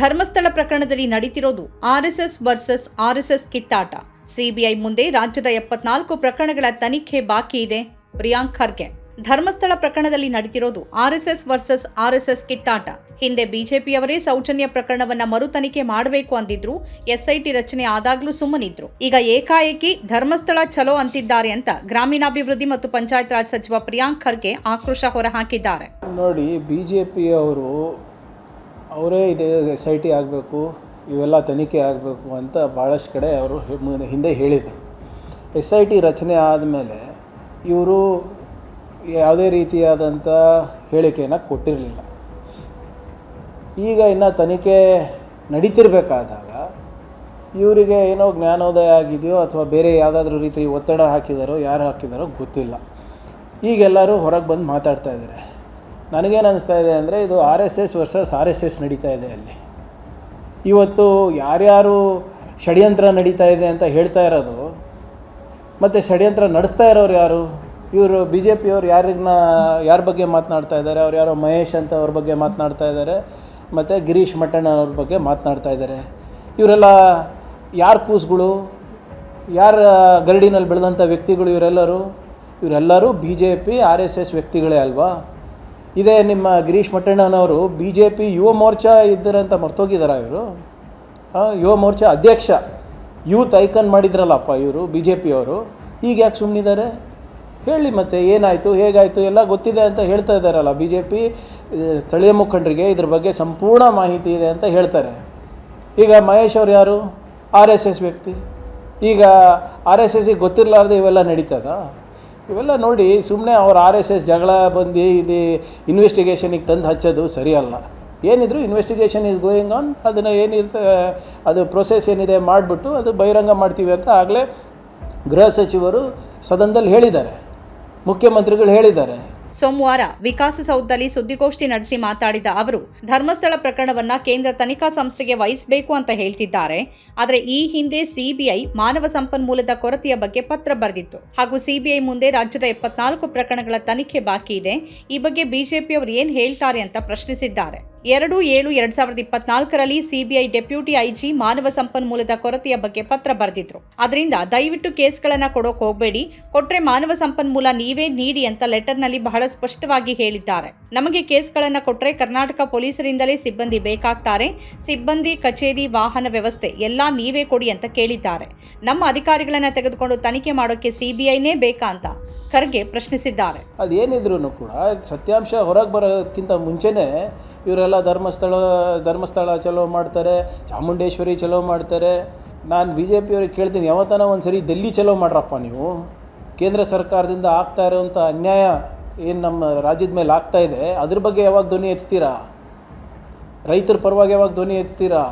ಧರ್ಮಸ್ಥಳ ಪ್ರಕರಣದಲ್ಲಿ ನಡೀತಿರೋದು RSS versus RSS ಕಿತ್ತಾಟ. ಸಿಬಿಐ ಮುಂದೆ ರಾಜ್ಯದ ಎಪ್ಪತ್ನಾಲ್ಕು ಪ್ರಕರಣಗಳ ತನಿಖೆ ಬಾಕಿ ಇದೆ. ಪ್ರಿಯಾಂಕ್ ಖರ್ಗೆ, ಧರ್ಮಸ್ಥಳ ಪ್ರಕರಣದಲ್ಲಿ ನಡೀತಿರೋದು ಆರ್ಎಸ್ಎಸ್ ವರ್ಸಸ್ ಆರ್ಎಸ್ಎಸ್ ಕಿತ್ತಾಟ. ಹಿಂದೆ ಬಿಜೆಪಿಯವರೇ ಸೌಜನ್ಯ ಪ್ರಕರಣವನ್ನ ಮರು ತನಿಖೆ ಮಾಡಬೇಕು ಅಂದಿದ್ರು ಎಸ್ಐಟಿ ರಚನೆ ಆದಾಗ್ಲೂ ಸುಮ್ಮನಿದ್ರು. ಈಗ ಏಕಾಏಕಿ ಧರ್ಮಸ್ಥಳ ಚಲೋ ಅಂತಿದ್ದಾರೆ ಅಂತ ಗ್ರಾಮೀಣಾಭಿವೃದ್ಧಿ ಮತ್ತು ಪಂಚಾಯತ್ ರಾಜ್ ಸಚಿವ ಪ್ರಿಯಾಂಕ್ ಖರ್ಗೆ ಆಕ್ರೋಶ ಹೊರಹಾಕಿದ್ದಾರೆ. ನೋಡಿ, ಬಿಜೆಪಿಯವರು ಅವರೇ ಇದೆ ಎಸ್ ಐ ಟಿ ಆಗಬೇಕು, ಇವೆಲ್ಲ ತನಿಖೆ ಆಗಬೇಕು ಅಂತ ಭಾಳಷ್ಟು ಕಡೆ ಅವರು ಹಿಂದೆ ಹೇಳಿದರು. ಎಸ್ ಐ ಟಿ ರಚನೆ ಆದಮೇಲೆ ಇವರು ಯಾವುದೇ ರೀತಿಯಾದಂಥ ಹೇಳಿಕೆಯನ್ನು ಕೊಟ್ಟಿರಲಿಲ್ಲ. ಈಗ ಇನ್ನು ತನಿಖೆ ನಡೀತಿರ್ಬೇಕಾದಾಗ ಇವರಿಗೆ ಏನೋ ಜ್ಞಾನೋದಯ ಆಗಿದೆಯೋ ಅಥವಾ ಬೇರೆ ಯಾವುದಾದ್ರೂ ರೀತಿ ಒತ್ತಡ ಹಾಕಿದಾರೋ, ಯಾರು ಹಾಕಿದಾರೋ ಗೊತ್ತಿಲ್ಲ. ಈಗೆಲ್ಲರೂ ಹೊರಗೆ ಬಂದು ಮಾತಾಡ್ತಾ ಇದ್ದಾರೆ ನನಗೇನು ಅನಿಸ್ತಾ ಇದೆ ಅಂದರೆ ಇದು R S S versus R S S ನಡೀತಾ ಇದೆ ಅಲ್ಲಿ. ಇವತ್ತು ಯಾರ್ಯಾರು ಷಡ್ಯಂತ್ರ ನಡೀತಾ ಇದೆ ಅಂತ ಹೇಳ್ತಾ ಇರೋದು, ಮತ್ತು ಷಡ್ಯಂತ್ರ ನಡೆಸ್ತಾ ಇರೋರು ಯಾರು? ಇವರು ಬಿ ಜೆ ಪಿಯವ್ರು ಯಾರನ್ನ ಯಾರ ಬಗ್ಗೆ ಮಾತನಾಡ್ತಾ ಇದ್ದಾರೆ? ಅವ್ರು ಯಾರೋ ಮಹೇಶ್ ಅಂತ ಅವ್ರ ಬಗ್ಗೆ ಮಾತನಾಡ್ತಾ ಇದ್ದಾರೆ, ಮತ್ತು ಗಿರೀಶ್ ಮಟ್ಟಣ್ಣ ಅವ್ರ ಬಗ್ಗೆ ಮಾತನಾಡ್ತಾ ಇದ್ದಾರೆ. ಇವರೆಲ್ಲ ಯಾರ ಕೂಸುಗಳು? ಯಾರ ಗರಡಿನಲ್ಲಿ ಬೆಳೆದಂಥ ವ್ಯಕ್ತಿಗಳು ಇವರೆಲ್ಲರೂ? ಇವರೆಲ್ಲರೂ B J P R S S ವ್ಯಕ್ತಿಗಳೇ ಅಲ್ವಾ? ಇದೇ ನಿಮ್ಮ Girish Mattannavar B J P Yuva Morcha ಇದ್ದರಂತ ಮರ್ತೋಗಿದ್ದಾರೆ ಇವರು? ಯುವ ಮೋರ್ಚಾ ಅಧ್ಯಕ್ಷ. ಯೂತ್ ಐಕನ್ ಮಾಡಿದ್ರಲ್ಲಪ್ಪ ಇವರು ಬಿ ಜೆ ಪಿಯವರು ಈಗ ಯಾಕೆ ಸುಮ್ಮನಿದ್ದಾರೆ ಹೇಳಿ ಮತ್ತೆ, ಏನಾಯಿತು, ಹೇಗಾಯಿತು, ಎಲ್ಲ ಗೊತ್ತಿದೆ ಅಂತ ಹೇಳ್ತಾ ಇದ್ದಾರಲ್ಲ ಬಿ ಜೆ ಪಿ ಸ್ಥಳೀಯ ಮುಖಂಡರಿಗೆ ಇದ್ರ ಬಗ್ಗೆ ಸಂಪೂರ್ಣ ಮಾಹಿತಿ ಇದೆ ಅಂತ ಹೇಳ್ತಾರೆ. ಈಗ ಮಹೇಶ್ ಅವ್ರು ಯಾರು? ಆರ್ ಎಸ್ ಎಸ್ ವ್ಯಕ್ತಿ. ಈಗ ಆರ್ ಎಸ್ ಎಸ್ಗೆ ಗೊತ್ತಿರಲಾರ್ದೆ ಇವೆಲ್ಲ ನಡೀತದ ಇವೆಲ್ಲ ನೋಡಿ ಸುಮ್ಮನೆ ಅವ್ರು ಆರ್ ಎಸ್ ಎಸ್ ಜಗಳ ಬಂದು ಇಲ್ಲಿ ಇನ್ವೆಸ್ಟಿಗೇಷನಿಗೆ ತಂದು ಹಚ್ಚೋದು ಸರಿಯಲ್ಲ. ಏನಿದ್ರು ಇನ್ವೆಸ್ಟಿಗೇಷನ್ ಈಸ್ ಗೋಯಿಂಗ್ ಆನ್ ಅದನ್ನು ಏನಿದೆ, ಅದು ಪ್ರೊಸೆಸ್ ಏನಿದೆ ಮಾಡಿಬಿಟ್ಟು ಅದು ಬಹಿರಂಗ ಮಾಡ್ತೀವಿ ಅಂತ ಆಗಲೇ ಗೃಹ ಸಚಿವರು ಸದನದಲ್ಲಿ ಹೇಳಿದ್ದಾರೆ. ಮುಖ್ಯಮಂತ್ರಿಗಳು ಹೇಳಿದ್ದಾರೆ. ಸೋಮವಾರ ವಿಕಾಸಸೌಧದಲ್ಲಿ ಸುದ್ದಿಗೋಷ್ಠಿ ನಡೆಸಿ ಮಾತಾಡಿದ ಅವರು, ಧರ್ಮಸ್ಥಳ ಪ್ರಕರಣವನ್ನ ಕೇಂದ್ರ ತನಿಖಾ ಸಂಸ್ಥೆಗೆ ವಹಿಸಬೇಕು ಅಂತ ಹೇಳ್ತಿದ್ದಾರೆ. ಆದರೆ ಈ ಹಿಂದೆ ಸಿಬಿಐ ಮಾನವ ಸಂಪನ್ಮೂಲದ ಕೊರತೆಯ ಬಗ್ಗೆ ಪತ್ರ ಬರೆದಿತ್ತು. ಹಾಗೂ ಸಿಬಿಐ ಮುಂದೆ ರಾಜ್ಯದ ಎಪ್ಪತ್ನಾಲ್ಕು ಪ್ರಕರಣಗಳ ತನಿಖೆ ಬಾಕಿ ಇದೆ. ಈ ಬಗ್ಗೆ ಬಿಜೆಪಿಯವರು ಏನ್ ಹೇಳ್ತಾರೆ ಅಂತ ಪ್ರಶ್ನಿಸಿದ್ದಾರೆ. ಎರಡು ಏಳು ಎರಡ್ ಸಾವಿರದ ಇಪ್ಪತ್ನಾಲ್ಕರಲ್ಲಿ ಸಿಬಿಐ ಡೆಪ್ಯೂಟಿ ಐಜಿ ಮಾನವ ಸಂಪನ್ಮೂಲದ ಕೊರತೆಯ ಬಗ್ಗೆ ಪತ್ರ ಬರೆದಿದ್ರು. ಅದರಿಂದ ದಯವಿಟ್ಟು ಕೇಸ್ಗಳನ್ನ ಕೊಡೋಕೆ ಹೋಗಬೇಡಿ. ಕೊಟ್ರೆ ಮಾನವ ಸಂಪನ್ಮೂಲ ನೀವೇ ನೀಡಿ ಅಂತ ಲೆಟರ್ನಲ್ಲಿ ಬಹಳ ಸ್ಪಷ್ಟವಾಗಿ ಹೇಳಿದ್ದಾರೆ. ನಮಗೆ ಕೇಸ್ಗಳನ್ನ ಕೊಟ್ರೆ ಕರ್ನಾಟಕ ಪೊಲೀಸರಿಂದಲೇ ಸಿಬ್ಬಂದಿ ಬೇಕಾಗ್ತಾರೆ. ಸಿಬ್ಬಂದಿ, ಕಚೇರಿ, ವಾಹನ ವ್ಯವಸ್ಥೆ ಎಲ್ಲಾ ನೀವೇ ಕೊಡಿ ಅಂತ ಕೇಳಿದ್ದಾರೆ. ನಮ್ಮ ಅಧಿಕಾರಿಗಳನ್ನ ತೆಗೆದುಕೊಂಡು ತನಿಖೆ ಮಾಡೋಕೆ ಸಿಬಿಐನೇ ಬೇಕಾ ಅಂತ ಖರ್ಗೆ ಪ್ರಶ್ನಿಸಿದ್ದಾರೆ. ಅದೇನಿದ್ರು ಕೂಡ ಸತ್ಯಾಂಶ ಹೊರಗೆ ಬರೋದಕ್ಕಿಂತ ಮುಂಚೆನೇ ಇವರೆಲ್ಲ ಧರ್ಮಸ್ಥಳ ಧರ್ಮಸ್ಥಳ ಚಲೋ ಮಾಡ್ತಾರೆ, ಚಾಮುಂಡೇಶ್ವರಿ ಚಲೋ ಮಾಡ್ತಾರೆ. ನಾನು ಬಿ ಜೆ ಪಿಯವ್ರಿಗೆ ಕೇಳ್ತೀನಿ, ಯಾವತ್ತಾನ ಒಂದು ಸರಿ ಡೆಲ್ಲಿ ಚಲೋ ಮಾಡ್ರಪ್ಪ ನೀವು? ಕೇಂದ್ರ ಸರ್ಕಾರದಿಂದ ಆಗ್ತಾ ಇರೋವಂಥ ಅನ್ಯಾಯ ಏನು ನಮ್ಮ ರಾಜ್ಯದ ಮೇಲೆ ಆಗ್ತಾ ಇದೆ, ಅದ್ರ ಬಗ್ಗೆ ಯಾವಾಗ ಧ್ವನಿ ಎತ್ತೀರಾ? ರೈತರ ಪರವಾಗಿ ಯಾವಾಗ ಧ್ವನಿ ಎತ್ತೀರಾ?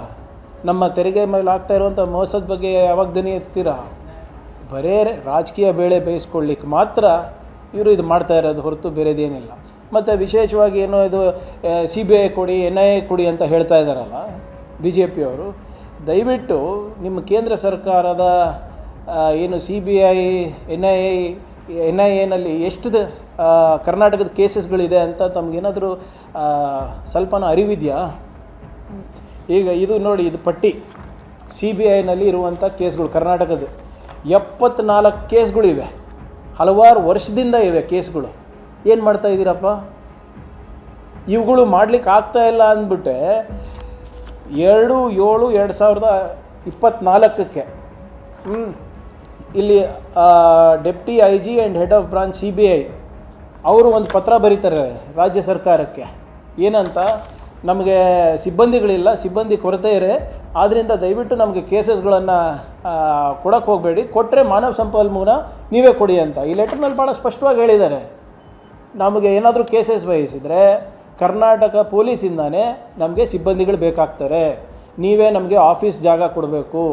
ನಮ್ಮ ತೆರಿಗೆ ಮೇಲೆ ಆಗ್ತಾ ಇರುವಂಥ ಮೋಸದ ಬಗ್ಗೆ ಯಾವಾಗ ಧ್ವನಿ ಎತ್ತೀರಾ? ಬರೇ ರಾಜಕೀಯ ಬೇಳೆ ಬೇಯಿಸ್ಕೊಳ್ಳಿಕ್ಕೆ ಮಾತ್ರ ಇವರು ಇದು ಮಾಡ್ತಾ ಇರೋದು ಹೊರತು ಬೇರೆದೇನಿಲ್ಲ. ಮತ್ತು ವಿಶೇಷವಾಗಿ ಏನೋ ಇದು ಸಿ ಬಿ ಐ ಕೊಡಿ ಎನ್ ಐ ಎ ಕೊಡಿ ಅಂತ ಹೇಳ್ತಾ ಇದ್ದಾರಲ್ಲ ಬಿ ಜೆ ಪಿಯವರು ದಯವಿಟ್ಟು ನಿಮ್ಮ ಕೇಂದ್ರ ಸರ್ಕಾರದ ಏನು C B I N I N I ಎನಲ್ಲಿ ಎಷ್ಟು ಕರ್ನಾಟಕದ ಕೇಸಸ್ಗಳಿದೆ ಅಂತ ತಮಗೇನಾದರೂ ಸ್ವಲ್ಪನೂ ಅರಿವಿದೆಯಾ? ಈಗ ಇದು ನೋಡಿ ಇದು ಪಟ್ಟಿ. ಸಿ ಬಿ ಐನಲ್ಲಿ ಇರುವಂಥ ಕೇಸ್ಗಳು ಕರ್ನಾಟಕದ ಎಪ್ಪತ್ನಾಲ್ಕು ಕೇಸ್ಗಳಿವೆ. ಹಲವಾರು ವರ್ಷದಿಂದ ಇವೆ ಕೇಸ್ಗಳು. ಏನು ಮಾಡ್ತಾ ಇದ್ದೀರಪ್ಪ? ಇವುಗಳು ಮಾಡ್ಲಿಕ್ಕೆ ಆಗ್ತಾ ಇಲ್ಲ ಅಂದ್ಬಿಟ್ಟೆ ಎರಡು ಏಳು ಎರಡು ಸಾವಿರದ ಇಪ್ಪತ್ತ್ನಾಲ್ಕಕ್ಕೆ ಹ್ಞೂ ಇಲ್ಲಿ deputy I G and head of branch C B I, ಅವರು ಒಂದು ಪತ್ರ ಬರೀತಾರೆ ರಾಜ್ಯ ಸರ್ಕಾರಕ್ಕೆ. ಏನಂತ? ನಮಗೆ ಸಿಬ್ಬಂದಿಗಳಿಲ್ಲ, ಸಿಬ್ಬಂದಿ ಕೊರತೆ ಇದೆ. ಆದ್ದರಿಂದ ದಯವಿಟ್ಟು ನಮಗೆ ಕೇಸಸ್ಗಳನ್ನು ಕೊಡೋಕ್ಕೆ ಹೋಗಬೇಡಿ. ಕೊಟ್ಟರೆ ಮಾನವ ಸಂಪನ್ಮೂಲ ನೀವೇ ಕೊಡಿ ಅಂತ. ಈ ಲೆಟರ್ನಲ್ಲಿ ಭಾಳ ಸ್ಪಷ್ಟವಾಗಿ ಹೇಳಿದ್ದಾರೆ. ನಮಗೆ ಏನಾದರೂ ಕೇಸಸ್ ವಹಿಸಿದರೆ ಕರ್ನಾಟಕ ಪೊಲೀಸಿಂದಾನೇ ನಮಗೆ ಸಿಬ್ಬಂದಿಗಳು ಬೇಕಾಗ್ತಾರೆ. ನೀವೇ ನಮಗೆ ಆಫೀಸ್ ಜಾಗ ಕೊಡಬೇಕು.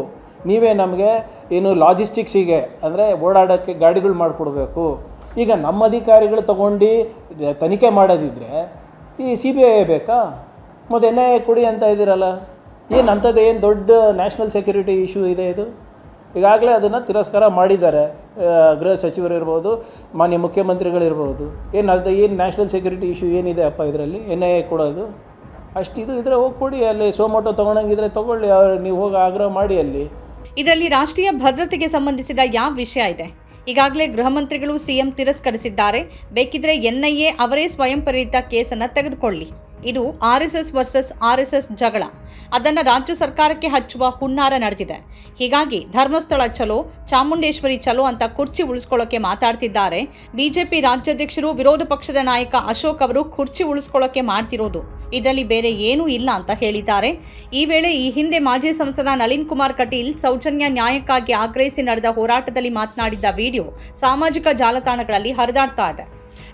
ನೀವೇ ನಮಗೆ ಏನು ಲಾಜಿಸ್ಟಿಕ್ಸಿಗೆ ಅಂದರೆ ಓಡಾಡೋಕ್ಕೆ ಗಾಡಿಗಳು ಮಾಡಿಕೊಡ್ಬೇಕು. ಈಗ ನಮ್ಮ ಅಧಿಕಾರಿಗಳು ತಗೊಂಡು ತನಿಖೆ ಮಾಡೋದಿದ್ದರೆ ಈ ಸಿ ಬಿ ಐ ಬೇಕಾ? ಮತ್ತು ಎನ್ ಐ ಎ ಕೊಡಿ ಅಂತ ಇದ್ದೀರಲ್ಲ, ಏನು ಅಂಥದ್ದು ಏನು ದೊಡ್ಡ ನ್ಯಾಷನಲ್ ಸೆಕ್ಯೂರಿಟಿ ಇಶ್ಯೂ ಇದೆ ಇದು? ಈಗಾಗಲೇ ಅದನ್ನು ತಿರಸ್ಕಾರ ಮಾಡಿದ್ದಾರೆ ಗೃಹ ಸಚಿವರು ಇರ್ಬೋದು, ಮಾನ್ಯ ಮುಖ್ಯಮಂತ್ರಿಗಳಿರ್ಬೋದು ಏನು ಅದು ಏನು ನ್ಯಾಷನಲ್ ಸೆಕ್ಯೂರಿಟಿ ಇಶ್ಯೂ ಏನಿದೆ ಅಪ್ಪ ಇದರಲ್ಲಿ? ಎನ್ ಐ ಎ ಕೊಡೋದು? ಅಷ್ಟು ಇದು ಇದ್ರೆ ಹೋಗಿ ಕೊಡಿ, ಅಲ್ಲಿ ಸೋಮೋಟೋ ತೊಗೊಳಂಗಿದ್ರೆ ತೊಗೊಳ್ಳಿ, ಅವ್ರು ನೀವು ಹೋಗಿ ಆಗ್ರಹ ಮಾಡಿ ಅಲ್ಲಿ. ಇದರಲ್ಲಿ ರಾಷ್ಟ್ರೀಯ ಭದ್ರತೆಗೆ ಸಂಬಂಧಿಸಿದ ಯಾವ ವಿಷಯ ಇದೆ? ಈಗಾಗಲೇ ಗೃಹ ಮಂತ್ರಿಗಳು ಸಿಎಂ ತಿರಸ್ಕರಿಸಿದ್ದಾರೆ, ಬೇಕಿದ್ರೆ ಎನ್ಐಎ ಅವರೇ ಸ್ವಯಂ ಪ್ರೇರಿತ ಕೇಸನ್ನು ತೆಗೆದುಕೊಳ್ಳಿ. ಇದು R S S versus R S S ಜಗಳ. ಅದನ್ನು ರಾಜ್ಯ ಸರ್ಕಾರಕ್ಕೆ ಹಚ್ಚುವ ಹುನ್ನಾರ ನಡೆದಿದೆ. ಹೀಗಾಗಿ ಧರ್ಮಸ್ಥಳ ಚಲೋ, ಚಾಮುಂಡೇಶ್ವರಿ ಚಲೋ ಅಂತ ಕುರ್ಚಿ ಉಳಿಸ್ಕೊಳ್ಳೋಕೆ ಮಾತಾಡ್ತಿದ್ದಾರೆ. ಬಿಜೆಪಿ ರಾಜ್ಯಾಧ್ಯಕ್ಷರು, ವಿರೋಧ ಪಕ್ಷದ ನಾಯಕ ಅಶೋಕ್ ಅವರು ಕುರ್ಚಿ ಉಳಿಸ್ಕೊಳ್ಳೋಕೆ ಮಾಡ್ತಿರೋದು. ಇದರಲ್ಲಿ ಬೇರೆ ಏನೂ ಇಲ್ಲ ಅಂತ ಹೇಳಿದ್ದಾರೆ. ಈ ವೇಳೆ ಈ ಹಿಂದೆ ಮಾಜಿ ಸಂಸದ ನಳಿನ್ ಕುಮಾರ್ ಕಟೀಲ್ ಸೌಜನ್ಯ ನ್ಯಾಯಕ್ಕಾಗಿ ಆಗ್ರಹಿಸಿ ನಡೆದ ಹೋರಾಟದಲ್ಲಿ ಮಾತನಾಡಿದ್ದ ವಿಡಿಯೋ ಸಾಮಾಜಿಕ ಜಾಲತಾಣಗಳಲ್ಲಿ ಹರಿದಾಡ್ತಾ ಇದೆ.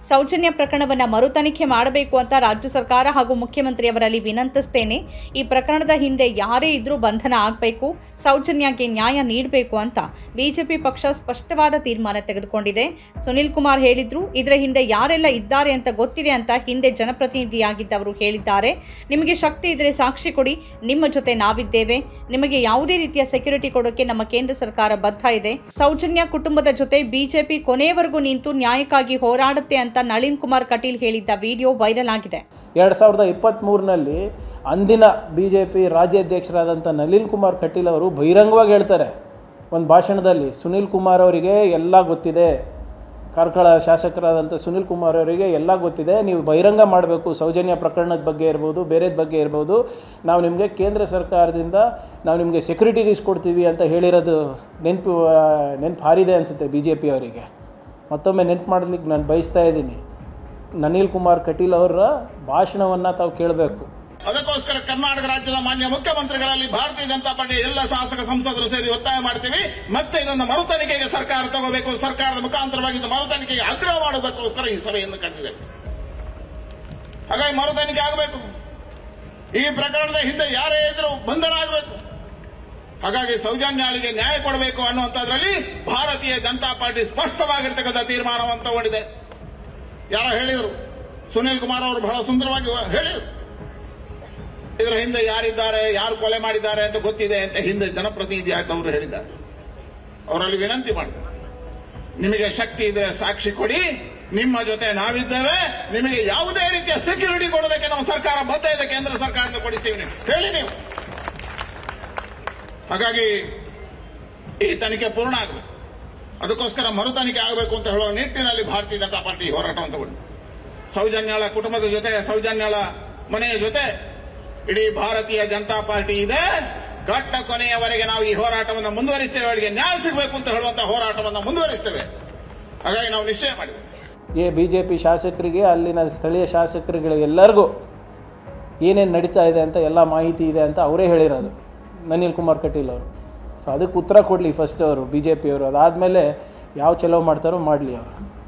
ಸೌಜನ್ಯ ಪ್ರಕರಣವನ್ನ ಮರು ತನಿಖೆ ಮಾಡಬೇಕು ಅಂತ ರಾಜ್ಯ ಸರ್ಕಾರ ಹಾಗೂ ಮುಖ್ಯಮಂತ್ರಿಯವರಲ್ಲಿ ವಿನಂತಿಸ್ತೇನೆ. ಈ ಪ್ರಕರಣದ ಹಿಂದೆ ಯಾರೇ ಇದ್ರೂ ಬಂಧನ ಆಗಬೇಕು ಸೌಜನ್ಯಕ್ಕೆ ನ್ಯಾಯ ನೀಡಬೇಕು ಅಂತ ಬಿಜೆಪಿ ಪಕ್ಷ ಸ್ಪಷ್ಟವಾದ ತೀರ್ಮಾನ ತೆಗೆದುಕೊಂಡಿದೆ. ಸುನಿಲ್ ಕುಮಾರ್ ಹೇಳಿದ್ರು, ಇದರ ಹಿಂದೆ ಯಾರೆಲ್ಲ ಇದ್ದಾರೆ ಅಂತ ಗೊತ್ತಿದೆ ಅಂತ ಹಿಂದೆ ಜನಪ್ರತಿನಿಧಿಯಾಗಿದ್ದವರು ಹೇಳಿದ್ದಾರೆ. ನಿಮಗೆ ಶಕ್ತಿ ಇದ್ರೆ ಸಾಕ್ಷಿ ಕೊಡಿ, ನಿಮ್ಮ ಜೊತೆ ನಾವಿದ್ದೇವೆ. ನಿಮಗೆ ಯಾವುದೇ ರೀತಿಯ ಸೆಕ್ಯೂರಿಟಿ ಕೊಡೋಕೆ ನಮ್ಮ ಕೇಂದ್ರ ಸರ್ಕಾರ ಬದ್ಧ ಇದೆ. ಸೌಜನ್ಯ ಕುಟುಂಬದ ಜೊತೆ ಬಿಜೆಪಿ ಕೊನೆಯವರೆಗೂ ನಿಂತು ನ್ಯಾಯಕ್ಕಾಗಿ ಹೋರಾಡುತ್ತೆ ಅಂತ ನಳಿನ್ ಕುಮಾರ್ ಕಟೀಲ್ ಹೇಳಿದ್ದ ವಿಡಿಯೋ ವೈರಲ್ ಆಗಿದೆ. ಎರಡು ಸಾವಿರದ ಇಪ್ಪತ್ತ್ಮೂರನಲ್ಲಿ ಅಂದಿನ ಬಿ ಜೆ ಪಿ ರಾಜ್ಯಾಧ್ಯಕ್ಷರಾದಂಥ ನಳಿನ್ ಕುಮಾರ್ ಕಟೀಲ್ ಅವರು ಬಹಿರಂಗವಾಗಿ ಹೇಳ್ತಾರೆ. ಒಂದು ಭಾಷಣದಲ್ಲಿ ಸುನಿಲ್ ಕುಮಾರ್ ಅವರಿಗೆ ಎಲ್ಲ ಗೊತ್ತಿದೆ. ಕಾರ್ಕಳ ಶಾಸಕರಾದಂಥ ಸುನಿಲ್ ಕುಮಾರ್ ಅವರಿಗೆ ಎಲ್ಲ ಗೊತ್ತಿದೆ. ನೀವು ಬಹಿರಂಗ ಮಾಡಬೇಕು. ಸೌಜನ್ಯ ಪ್ರಕರಣದ ಬಗ್ಗೆ ಇರ್ಬೋದು, ಬೇರೆದ ಬಗ್ಗೆ ಇರ್ಬೋದು. ನಾವು ನಿಮಗೆ ಕೇಂದ್ರ ಸರ್ಕಾರದಿಂದ ನಾವು ನಿಮಗೆ ಸೆಕ್ಯೂರಿಟಿ ಕೊಡ್ತೀವಿ ಅಂತ ಹೇಳಿರೋದು ನೆನಪು ನೆನಪು ಹಾರಿದೆ ಅನಿಸುತ್ತೆ ಬಿ ಜೆ ಪಿ ಅವರಿಗೆ. ಮತ್ತೊಮ್ಮೆ ನೆನಪು ಮಾಡಲಿಕ್ಕೆ ನಾನು ಬಯಸ್ತಾ ಇದ್ದೀನಿ. ನನಿಲ್ ಕುಮಾರ್ ಕಟೀಲ್ ಅವರ ಭಾಷಣವನ್ನು ತಾವು ಕೇಳಬೇಕು. ಅದಕ್ಕೋಸ್ಕರ ಕರ್ನಾಟಕ ರಾಜ್ಯದ ಮಾನ್ಯ ಮುಖ್ಯಮಂತ್ರಿಗಳಲ್ಲಿ ಭಾರತೀಯ ಜನತಾ ಪಾರ್ಟಿ ಎಲ್ಲ ಶಾಸಕ ಸಂಸದರು ಸೇರಿ ಒತ್ತಾಯ ಮಾಡ್ತೀವಿ. ಮತ್ತೆ ಇದನ್ನು ಮರು ತನಿಖೆಗೆ ಸರ್ಕಾರ ತಗೋಬೇಕು. ಸರ್ಕಾರದ ಮುಖಾಂತರವಾಗಿ ಇದು ಮರು ತನಿಖೆಗೆ ಆಗ್ರಹ ಮಾಡೋದಕ್ಕೋಸ್ಕರ ಈ ಸಭೆಯನ್ನು ಕರೆದಿದೆ ಹಾಗಾಗಿ ಮರು ತನಿಖೆ ಆಗಬೇಕು. ಈ ಪ್ರಕರಣದ ಹಿಂದೆ ಯಾರೇ ಇದ್ರು ಬಂಧನ ಆಗಬೇಕು. ಹಾಗಾಗಿ ಸೌಜನ್ಯಾಳಿಗೆ ನ್ಯಾಯ ಕೊಡಬೇಕು ಅನ್ನುವಂಥದ್ರಲ್ಲಿ ಭಾರತೀಯ ಜನತಾ ಪಾರ್ಟಿ ಸ್ಪಷ್ಟವಾಗಿರ್ತಕ್ಕಂಥ ತೀರ್ಮಾನವನ್ನು ತಗೊಂಡಿದೆ. ಯಾರೋ ಹೇಳಿದರು? ಸುನೀಲ್ ಕುಮಾರ್ ಅವರು ಬಹಳ ಸುಂದರವಾಗಿ ಹೇಳಿದರು. ಇದರ ಹಿಂದೆ ಯಾರಿದ್ದಾರೆ, ಯಾರು ಕೊಲೆ ಮಾಡಿದ್ದಾರೆ ಅಂತ ಗೊತ್ತಿದೆ ಅಂತ ಹಿಂದೆ ಜನಪ್ರತಿನಿಧಿ ಅವರು ಹೇಳಿದ್ದಾರೆ. ಅವರಲ್ಲಿ ವಿನಂತಿ ಮಾಡಿದ್ದಾರೆ. ನಿಮಗೆ ಶಕ್ತಿ ಇದೆ, ಸಾಕ್ಷಿ ಕೊಡಿ. ನಿಮ್ಮ ಜೊತೆ ನಾವಿದ್ದೇವೆ. ನಿಮಗೆ ಯಾವುದೇ ರೀತಿಯ ಸೆಕ್ಯೂರಿಟಿ ಕೊಡೋದಕ್ಕೆ ನಮ್ಮ ಸರ್ಕಾರ ಬದ್ಧ ಇದೆ, ಕೇಂದ್ರ ಸರ್ಕಾರದ ಕೊಡಿಸ್ತೀವಿ ಹೇಳಿ ನೀವು. ಹಾಗಾಗಿ ಈ ತನಿಖೆ ಪೂರ್ಣ ಆಗಬೇಕು. ಅದಕ್ಕೋಸ್ಕರ ಮರು ತನಿಖೆ ಆಗಬೇಕು ಅಂತ ಹೇಳುವ ನಿಟ್ಟಿನಲ್ಲಿ ಭಾರತೀಯ ಜನತಾ ಪಾರ್ಟಿ ಹೋರಾಟವನ್ನು ತಗೊಂಡಿದೆ. ಸೌಜನ್ಯಾಳ ಕುಟುಂಬದ ಜೊತೆ, ಸೌಜನ್ಯಾಳ ಮನೆಯ ಜೊತೆ ಇಡೀ ಭಾರತೀಯ ಜನತಾ ಪಾರ್ಟಿ ಇದೆ. ಘಟ್ಟ ಕೊನೆಯವರೆಗೆ ನಾವು ಈ ಹೋರಾಟವನ್ನು ಮುಂದುವರಿಸ್ತೇವೆ. ಅವರಿಗೆ ನ್ಯಾಯ ಸಿಗಬೇಕು ಅಂತ ಹೇಳುವಂತಹ ಹೋರಾಟವನ್ನು ಮುಂದುವರಿಸ್ತೇವೆ. ಹಾಗಾಗಿ ನಾವು ನಿಶ್ಚಯ ಮಾಡಿದ್ವಿ. ಈ ಬಿ ಜೆ ಪಿ ಶಾಸಕರಿಗೆ, ಅಲ್ಲಿನ ಸ್ಥಳೀಯ ಶಾಸಕರುಗಳಿಗೆ ಎಲ್ಲರಿಗೂ ಏನೇನು ನಡೀತಾ ಇದೆ ಅಂತ, ಎಲ್ಲ ಮಾಹಿತಿ ಇದೆ ಅಂತ ಅವರೇ ಹೇಳಿರೋದು. ನನಿಲ್ ಕುಮಾರ್ ಕಟೀಲ್ ಅವರು. ಸೊ ಅದಕ್ಕೆ ಉತ್ತರ ಕೊಡಲಿ ಫಸ್ಟ್ ಅವರು ಬಿ ಜೆ ಪಿಯವರು ಅದಾದಮೇಲೆ ಯಾವ ಚಲೋ ಮಾಡ್ತಾರೋ ಮಾಡಲಿ ಅವರು.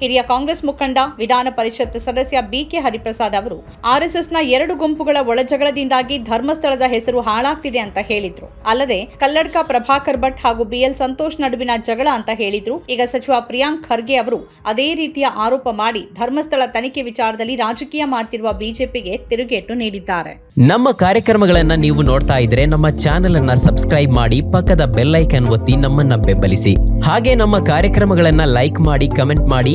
ಹಿರಿಯ ಕಾಂಗ್ರೆಸ್ ಮುಖಂಡ, ವಿಧಾನ ಪರಿಷತ್ ಸದಸ್ಯ ಬಿಕೆ ಹರಿಪ್ರಸಾದ್ ಅವರು ಆರ್ಎಸ್ಎಸ್ನ ಎರಡು ಗುಂಪುಗಳ ಒಳಜಗಳದಿಂದಾಗಿ ಧರ್ಮಸ್ಥಳದ ಹೆಸರು ಹಾಳಾಗ್ತಿದೆ ಅಂತ ಹೇಳಿದ್ರು. ಅಲ್ಲದೆ ಕಲ್ಲಡ್ಕ ಪ್ರಭಾಕರ್ ಭಟ್ ಹಾಗೂ ಬಿಎಲ್ ಸಂತೋಷ್ ನಡುವಿನ ಜಗಳ ಅಂತ ಹೇಳಿದ್ರು. ಈಗ ಸಚಿವ ಪ್ರಿಯಾಂಕ್ ಖರ್ಗೆ ಅವರು ಅದೇ ರೀತಿಯ ಆರೋಪ ಮಾಡಿ ಧರ್ಮಸ್ಥಳ ತನಿಖೆ ವಿಚಾರದಲ್ಲಿ ರಾಜಕೀಯ ಮಾಡ್ತಿರುವ ಬಿಜೆಪಿಗೆ ತಿರುಗೇಟು ನೀಡಿದ್ದಾರೆ. ನಮ್ಮ ಕಾರ್ಯಕ್ರಮಗಳನ್ನ ನೀವು ನೋಡ್ತಾ ಇದ್ರೆ ನಮ್ಮ ಚಾನೆಲ್ ಅನ್ನ ಸಬ್ಸ್ಕ್ರೈಬ್ ಮಾಡಿ ಪಕ್ಕದ ಬೆಲ್ ಐಕನ್ ಒತ್ತಿ ನಮ್ಮನ್ನ ಬೆಂಬಲಿಸಿ. ಹಾಗೆ ನಮ್ಮ ಕಾರ್ಯಕ್ರಮಗಳನ್ನ ಲೈಕ್ ಮಾಡಿ, ಕಮೆಂಟ್ ಮಾಡಿ